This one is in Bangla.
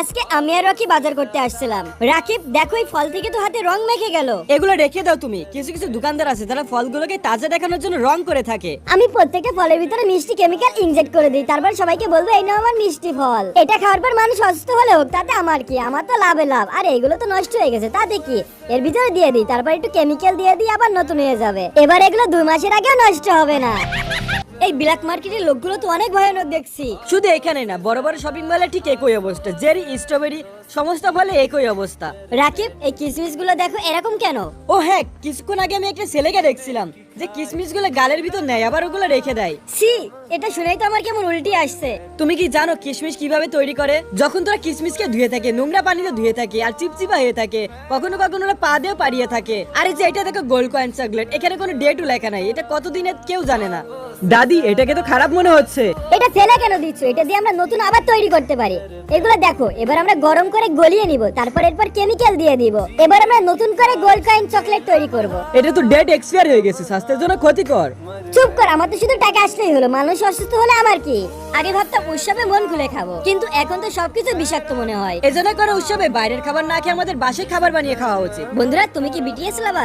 আজকে আমি আর রকি বাজার করতে আসছিলাম। রাকিব দেখো এই ফল থেকে তো হাতে রং মেখে গেল। এগুলো রেখে দাও তুমি। কিছু কিছু দোকানদার আছে তারা ফলগুলোকে তাজা দেখানোর জন্য রং করে থাকে। আমি প্রত্যেকটা ফলের ভিতরে মিষ্টি কেমিক্যাল ইনজেক্ট করে দিই। তারপর সবাইকে বলব এই নাও আমার মিষ্টি ফল। এটা খাওয়ার পর মানুষ অসুস্থ হলে হোক তাতে আমার কি? আমার তো লাভে লাভ। আর এগুলো তো নষ্ট হয়ে গেছে তাতে কি? এর ভিতরে দিয়ে দিই তারপর একটু কেমিক্যাল দিয়ে দিই আবার নতুন হয়ে যাবে। এবার এগুলো দুই মাসের আগেও নষ্ট হবে না। এই ব্ল্যাক মার্কেটের লোকগুলো তো অনেক ভয়ানক দেখছি। শুধু এখানে না বড় বড় শপিং মলে ঠিক একই অবস্থা। জেরি স্ট্রবেরি সমস্ত ফলে একই অবস্থা। রাকিব এই কিসমিসগুলো দেখো এরকম কেন? ও হ্যাঁ কিছুক্ষণ আগে আমি একটা ছেলেকে দেখছিলাম। যে কিসমিসগুলো গালের ভিতর নেয় আবার ওগুলো রেখে দেয়। সি এটা শুনেই তো আমার কেমন উল্টি আসছে। তুমি কি জানো কিশমিশ কীভাবে তৈরি করে? যখন তোরা কিশমিশকে ধুয়ে থাকে নোংরা পানিতে ধুয়ে থাকে আর চিপচিপা হয়ে থাকে কখনো কখনো ওরা পা দিয়ে পাড়িয়ে থাকে। আর এই যে এটা দেখো গোল্ড কয়েন চকলেট এখানে কোনো ডেটও লেখা নাই এটা কতদিনের কেউ জানে না। দাদি এটাকে তো খারাপ মনে হচ্ছে। ফেলে কেন দিচ্ছ? এটা দিয়ে আমরা নতুন আবার তৈরি করতে পারি। এগুলো দেখো এবার আমরা গরম করে গলিয়ে নিব তারপর এরপর কেমিক্যাল দিয়ে দিব। এবার আমরা নতুন করে গোল্ড কয়েন চকলেট তৈরি করব। এটা তো ডেট এক্সপায়ার হয়ে গেছে স্বাস্থ্যের জন্য ক্ষতিকর। চুপ কর আমার তো শুধু টাকা আসলেই হলো মানুষ অসুস্থ হলে আমার কি? আগে ভাবতাম উৎসবে মন খুলে খাব কিন্তু এখন তো সবকিছু বিষাক্ত মনে হয়। এজন্য করে উৎসবে বাইরের খাবার না খেয়ে আমাদের বাসে খাবার বানিয়ে খাওয়া উচিত। বন্ধুরা তুমি কি বিটিএস লাভার